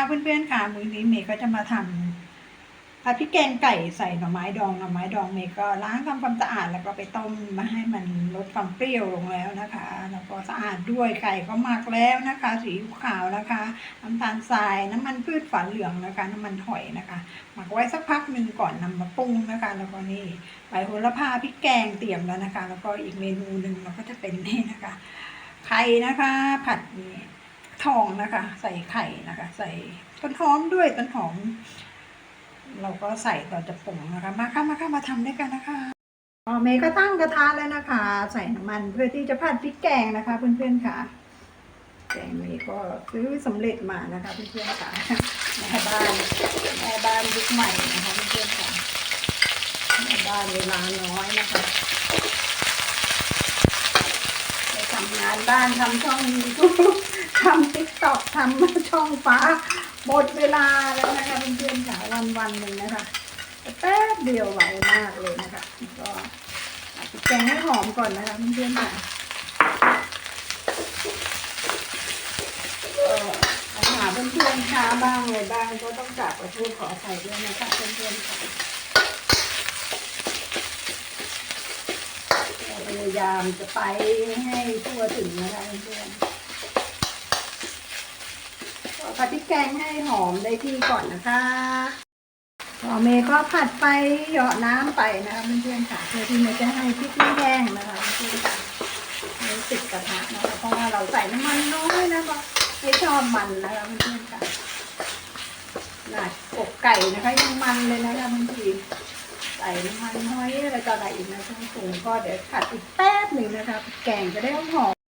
นะคะเพื่อนๆค่ะมื้อนี้เมย์ก็จะมาทำผัดพริกแกงไก่ใส่หน่อไม้ดองหน่อไม้ดองเมย์ก็ล้างทำความสะอาดแล้วก็ไปต้มมาให้มันลดความเปรี้ยวลงแล้วนะคะแล้วก็สะอาดด้วยไก่ก็หมักแล้วนะคะ สีขาวนะคะน้ำตาลทรายน้ำมันพืชฝาเหลืองนะคะ น้ำมันหอยนะคะหมักไว้สักพักหนึ่งก่อนนำมาปรุงนะคะ แล้วก็นี่ใบโหระพาพริกแกงเตรียมแล้วนะคะ แล้วก็อีกเมนูหนึ่งเราก็จะเป็นนี่นะคะไข่นะคะ ผัดนี่ ทองนะคะ ใส่ไข่นะคะ ใส่ต้นหอมด้วยต้นหอม เราก็ใส่ตอจะปรุงนะคะ มาค่ะมาค่ะมาทำด้วยกันนะคะอ๋อเมย์ก็ตั้งกระทะแล้วนะคะ ใส่น้ำมันเพื่อที่จะผัดพริกแกงนะคะ เพื่อนๆค่ะแกงเมย์ก็ซื้อสำเร็จมานะคะเพื่อนๆค่ะแม่บ้านแม่บ้านยุคใหม่นะคะเพื่อนๆค่ะแม่บ้านเวลาน้อยนะคะไปทำงานบ้านทำช่องยูทูบ ทำติ๊กต็อกทำช่องฟ้าหมดเวลาแล้วนะคะเพื่อนๆค่ะวันวันหนึ่งนะคะแป๊บเดียวไหวมากเลยนะคะก็แกงให้หอมก่อนนะคะเพื่อนๆค่ะปัญหาเพื่อนๆช้าบ้างอะไรบ้างก็ต้องกราบขอโทษขออภัยด้วยนะคะเพื่อนๆค่ะพยายามจะไปให้ทั่วถึงนะคะเพื่อนๆ ผัดพริกแกงให้หอมได้ที่ก่อนนะคะพอเมย์ก็ผัดไปเหยาะน้ำไปนะคะเพื่อนๆค่ะเพื่อที่มันจะให้พริกไม่แห้งนะคะเพื่อนๆค่ะไม่ติดกระทะนะคะเพราะว่าเราใส่น้ำมันน้อยนะคะไม่ชอบมันนะคะเพื่อนๆค่ะหนาอกไก่นะคะยังมันเลยนะคะบางทีใส่น้ำมันห้อยอะไรต่ออะไรอีกนะเครื่องปรุงก็เดี๋ยวผัดอีกแป๊บหนึ่งนะคะแกงจะได้หอม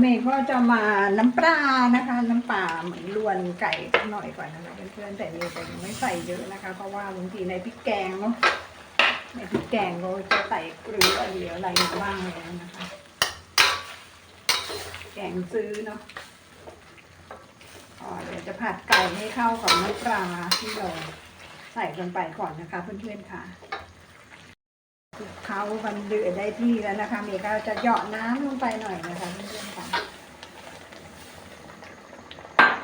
เมย์ก็จะมาน้ำปลานะคะ น้ำปลาเหมือนลวนไก่หน่อยก่อนนะคะเพื่อนๆแต่เมย์จะยังไม่ใส่เยอะนะคะ เพราะว่าบางทีในพริกแกงเนาะในพริกแกงเราจะใส่เกลืออะไรอะไรมาบ้างแล้วนะคะ แกงซื้อเนาะอ๋อเดี๋ยวจะผัดไก่ให้เข้ากับน้ำปลาที่เราใส่ลงไปก่อนนะคะเพื่อนๆค่ะ เขามันเดือดได้ที่แล้วนะคะเมย์ก็จะเหยาะน้ำลงไปหน่อยนะคะเพื่อนๆค่ะ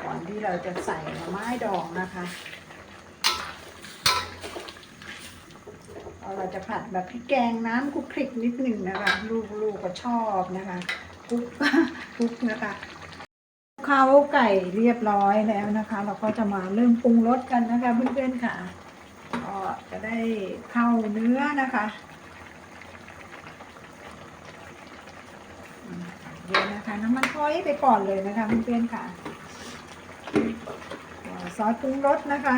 ก่อนที่เราจะใส่หน่อไม้ดองนะคะเราจะผัดแบบพริกแกงน้ำคลุกคลิกนิดหนึ่งนะคะ ลูกๆก็ชอบนะคะคลุกคลุกนะคะเขาไก่เรียบร้อยแล้วนะคะ เราก็จะมาเริ่มปรุงรสกันนะคะเพื่อนๆค่ะก็จะได้เข้าเนื้อนะคะ เดี๋ยวนะคะ น้ำมันหอยไปก่อนเลยนะคะเพื่อนๆค่ะ ซอสปรุงรสนะคะ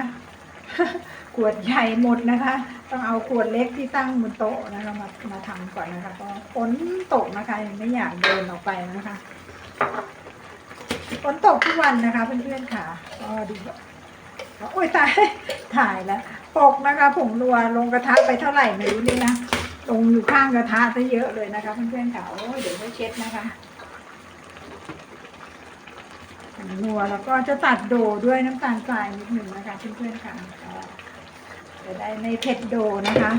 ขวดใหญ่หมดนะคะ ต้องเอาขวดเล็กที่ตั้งบนโต๊ะนะคะมามาทำก่อนนะคะเพราะฝนตกนะคะยังไม่อยากเดินออกไปนะคะฝนตกทุกวันนะคะเพื่อนๆค่ะก็ดูโอ้ยตายถ่ายแล้วตกนะคะผงนัวลงกระทะไปเท่าไหร่ไม่รู้นี่นะลงอยู่ข้างกระทะซะเยอะเลยนะคะเพื่อนๆค่ะโอ้ยเดี๋ยวไม่เช็ดนะคะ นัวแล้วก็จะตัดโดด้วยน้ำตาลทรายนิดหนึ่งนะคะเพื่อนๆค่ะจะได้ไม่เผ็ดโดนะคะ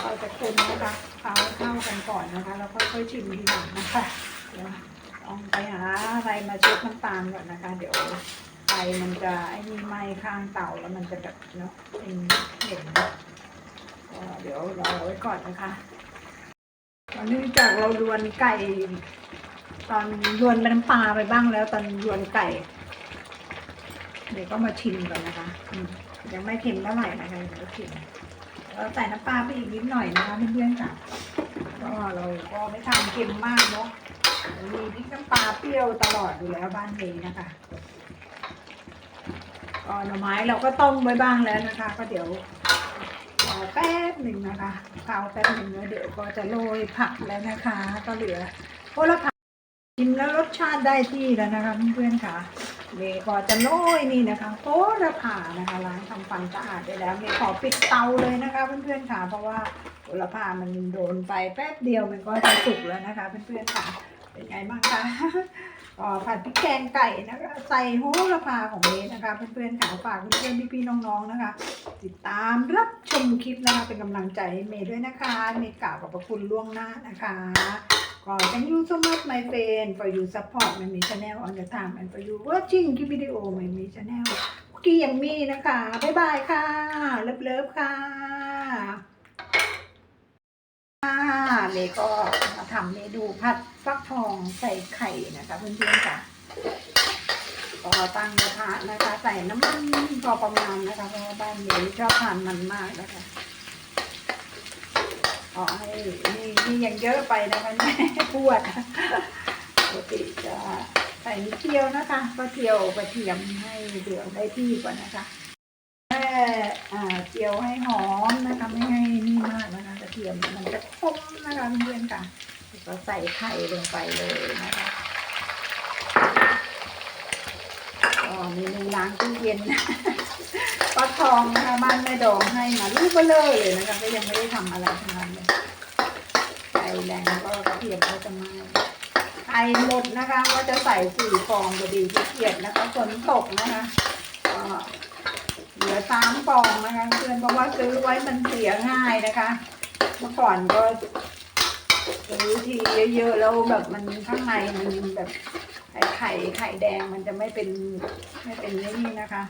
เราจะคนนะคะเอาเข้ากันก่อนนะคะ แล้วค่อยชิมทีหลังนะคะเดี๋ยวต้องไปหาอะไรมาช็ดน้ำตาลก่อนนะคะ เดี๋ยวไฟมันจะไอ้นี่ไหม้ข้างเตาแล้วมันจะแบบเนาะเป็นเห็นก็เดี๋ยวรอไว้ก่อนนะคะตอนนี้จากเราลวนไก่ ตอนยวนเป็นน้ำปลาไปบ้างแล้ว ตอนยวนไก่ เดี๋ยวก็มาชิมก่อนนะคะยังไม่เค็มเท่าไหร่นะคะเดี๋ยวชิมเราใส่น้ำปลาไปอีกนิดหน่อยนะคะเพื่อนๆค่ะก็เราก็ไม่ทำเค็มมากเนาะมีพริกน้ำปลาเปรี้ยวตลอดอยู่แล้วบ้านเองนะคะก็หน่อไม้เราก็ต้มไว้บ้างแล้วนะคะ ก็เดี๋ยวรอแป๊บหนึ่งนะคะข้าวแป๊บหนึ่งแล้วเดี๋ยวก็จะโรยผักแล้วนะคะ ก็เหลือโหระพา ชิมแล้วรสชาติได้ที่แล้วนะคะเพื่อนๆค่ะเมย์ก็จะโรยนี่นะคะโหระพานะคะล้างทำความสะอาดได้แล้วเมย์ขอปิดเตาเลยนะคะเพื่อนๆค่ะ เพราะว่าโหระพามันโดนไฟแป๊บเดียวมันก็จะสุกแล้วนะคะ เพื่อนๆค่ะ เป็นไงบ้างคะก็ผัดพริกแกงไก่นะคะ ใส่โหระพาของเมย์นะคะ เพื่อนๆค่ะฝากเพื่อนๆพี่ๆน้องๆนะคะ ติดตามรับชมคลิปนะคะเป็นกำลังใจให้เมย์ด้วยนะคะเมย์กล่าวขอบพระคุณล่วงหน้านะคะ ก็ thank you so much my friend for you support my me channel on the time and for you watching คลิปวิดีโอ my me channel กกี้ยัมมี่นะคะ บ๊ายบายค่ะ เลิฟเลิฟค่ะค่ะเมย์ก็มาทำเมนูผัดฟักทองใส่ไข่นะคะเพื่อนๆค่ะก็ตั้งกระทะนะคะ ใส่น้ำมันพอประมาณนะคะเพราะว่าบ้านเมยชอบทานมันมากนะคะ อ๋อให้นี่นี่ยังเยอะไปนะคะแม่ปวดปกติจะใส่นิดเดียวนะคะก็เทียวกระเทียมให้เดืองได้ที่ก่อนนะคะแค่อ่าเจียวให้หอมนะคะไม่ให้นี่มากนะคะกระเทียมมันจะคมนะคะเพื่อนๆค่ะแล้วก็ใส่ไข่ลงไปเลยนะคะ ก็เมนูล้างตู้เย็นปลาทองนะคะบ้านแม่ดองให้มาลูกเบลอเลยนะคะก็ยังไม่ได้ทำอะไรทั้งนั้นเลยไข่แรงก็กระเทียมก็จะไมาไข่หมดนะคะก็จะใส่สี่ฟองพอดีที่เกียดนะคะฝนตกนะคะก็เหลือสามฟองนะคะเพื่อนเพราะว่าซื้อไว้มันเสียง่ายนะคะ เมื่อก่อนก็ซื้อทีเยอะๆแล้วแบบมันข้างในมันแบบ ไข่ไข่แดงมันจะไม่เป็นไม่เป็นนี่นะคะ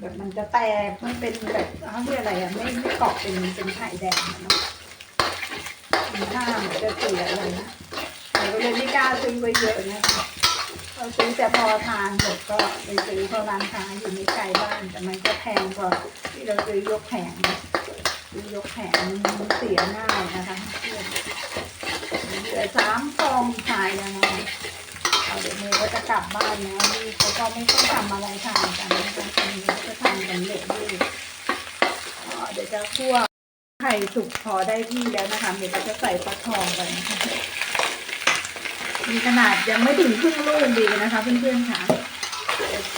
แบบมันจะแตกไม่เป็นแบบเขาเรียกอะไรอะไม่ไม่เกาะเป็นเป็นไข่แดงอะเนาะมันถ้ามันจะเสียอะไรนะแต่ก็เลยไม่กล้าซื้อไว้เยอะนะคะเราซื้อแต่พอทานหมดก็ไปซื้อพราะร้านค้าอยู่ไม่ไกลบ้านแต่มันก็แพงกว่าที่เราซื้อยกแผงซื้อยกแผงมันเสียง่ายนะคะเพื่อนเหลือสามฟองขายแล้วนะ เดี๋ยวเมย์ก็จะกลับบ้านแล้วนี่เขาก็ไม่ต้องทำอะไรทานกันนะคะตอนนี้ก็จะทำกันเละด้วยเดี๋ยวจะคั่วไข่สุกพอได้ที่แล้วนะคะเมย์ก็จะใส่ปลาทองไปนะคะมีขนาดยังไม่ถึงครึ่งลูกดีนะคะ เพื่อนๆค่ะ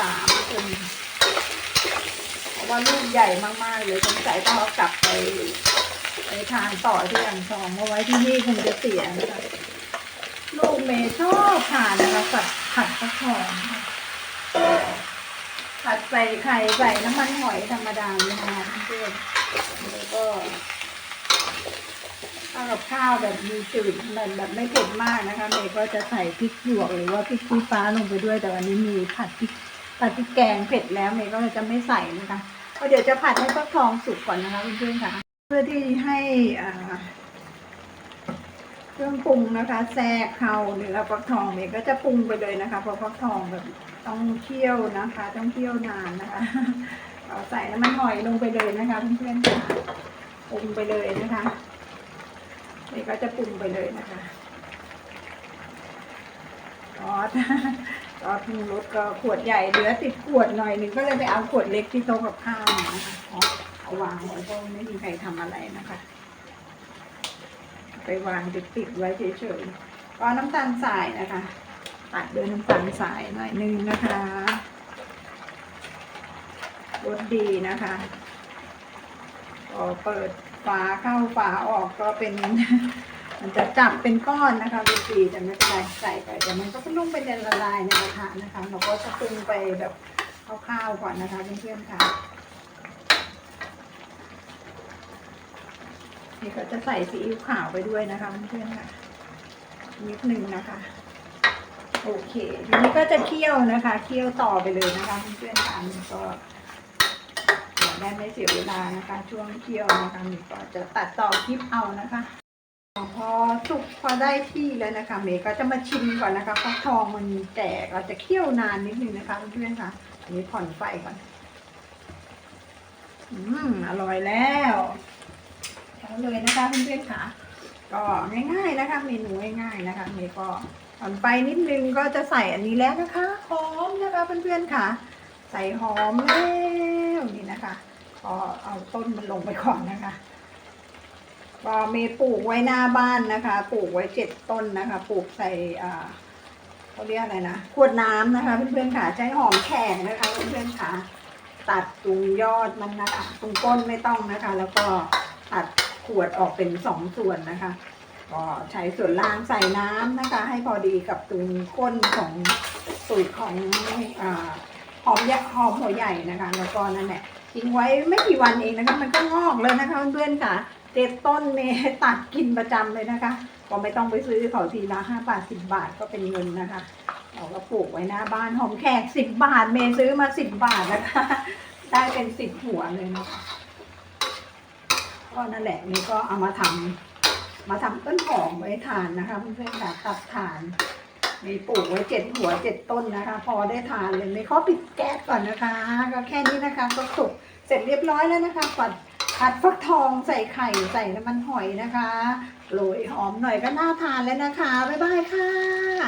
สามคนเพราะว่าลูกใหญ่มากๆเลยสงสัยต้องเอากลับไปไปทานต่อที่อ่างทองเอาไว้ที่นี่คงจะเสียนะคะ ลูกเมย์ชอบทานนะคะผัดผัดฟักทองผัดใส่ไข่ใส่น้ำมันหอยธรรมดาเลยนะคะเพื่อนแล้วก็ข้ากับข้าวแบบมีจืดแบบแบบไม่เผ็ดมากนะคะเมย์ก็จะใส่พริกหยวกหรือว่าพริกชี้ฟ้าลงไปด้วยแต่วันนี้มีผัดพริกผัดพริกแกงเผ็ดแล้วเมย์ก็จะไม่ใส่นะคะเพราะเดี๋ยวจะผัดให้ฟักทองสุกก่อนนะคะเพื่อนๆค่ะ เพื่อที่ให้อ่า เครื่องปรุงนะคะแทรกเข้าเนื้อฟักทองเนี่ยก็จะปรุงไปเลยนะคะเพราะฟักทองแบบต้องเคี่ยวนะคะ ต้องเคี่ยวนานนะคะเอาใส่น้ำมันหอยลงไปเลยนะคะเพื่อนๆค่ะปรุงไปเลยนะคะนี่ก็จะปรุงไปเลยนะคะซอสซอสปรุงรสก็ขวดใหญ่เหลือติดขวดหน่อยหนึ่งก็เลยไปเอาขวดเล็กที่โต๊ะกับข้าวมานะคะเอาวางไว้เพราะไม่มีใครทำอะไรนะคะ ไปวางติดติดๆไว้เฉยๆก็น้ำตาลทรายนะคะ ตัดด้วยน้ำตาลทรายหน่อยนึงนะคะรสดีนะคะก็เปิดฝาเข้าฝาออกก็เป็น มันจะจับเป็นก้อนนะคะรสดีแต่ไม่เป็นไรใส่ไปแต่มันก็ลุ่มไปในละลายในกระทะนะคะ เราก็จะปรุงไปแบบคร่าวๆก่อนนะคะเพื่อนๆค่ะ นี่ก็จะใส่ซีอิ๊วขาวไปด้วยนะคะเพื่อนๆค่ะนิดนึงนะคะ โอเคทีนี้ก็จะเคี่ยวนะคะเคี่ยวต่อไปเลยนะคะเพื่อนๆค่ะมันก็เดี๋ยวได้ไม่เสียเวลานะคะ ช่วงเคี่ยวนะคะมันก็จะตัดต่อคลิปเอานะคะ พอสุกพอได้ที่แล้วนะคะ เมย์ก็จะมาชิมก่อนนะคะฟักทองมันแตกเราจะเคี่ยวนานนิดนึงนะคะเพื่อนๆค่ะอันนี้ผ่อนไฟก่อน อืมอร่อยแล้ว เอาเลยนะคะเพื่อนๆค่ะ ก็ง่ายๆนะคะ เมนูง่ายๆนะคะเมย์ก็ผ่อนไปนิดนึงก็จะใส่อันนี้แล้วนะคะหอมนะคะเพื่อนๆค่ะ ใส่หอมแล้วนี่นะคะก็เอาต้นมันลงไปก่อนนะคะก็เมย์ปลูกไว้หน้าบ้านนะคะ ปลูกไว้เจ็ดต้นนะคะ ปลูกใส่อ่าเขาเรียกอะไรนะขวดน้ำนะคะ เพื่อนๆค่ะใช้หอมแขกนะคะเพื่อนๆค่ะ ตัดตรงยอดมันนะคะตรงก้นไม่ต้องนะคะ แล้วก็ตัด ขวดออกเป็นสองส่วนนะคะ ก็ใช้ส่วนล่างใส่น้ำนะคะ ให้พอดีกับตรงก้นของสูตรของอหอมยักษ์หอมหัวใหญ่นะคะ แล้วก็นั่นแหละทิ้งไว้ไม่กี่วันเองนะคะ มันก็งอกเลยนะคะเพื่อนๆค่ะเจ็ดต้นเมย์ตัดกินประจำเลยนะคะ ก็ไม่ต้องไปซื้อเขาทีละห้าบาทสิบบาทก็เป็นเงินนะคะเราก็ปลูกไว้หน้าบ้านหอมแขกสิบบาท เมย์ซื้อมาสิบบาทนะคะ ได้เป็นสิบหัวเลยนะคะ ก็นั่นแหละนี่ก็เอามาทำมาทำต้นหอมไว้ทานนะคะเพื่อนๆค่ะตัดทาน มีปลูกไว้เจ็ดหัวเจ็ดต้นนะคะ พอได้ทานเลยไม่ขอปิดแก๊สก่อนนะคะ ก็แค่นี้นะคะก็สุกเสร็จเรียบร้อยแล้วนะคะปัดผัดฟักทองใส่ไข่ใส่น้ำมันหอยนะคะโรยหอมหน่อยก็น่าทานแล้วนะคะบ๊ายบายค่ะ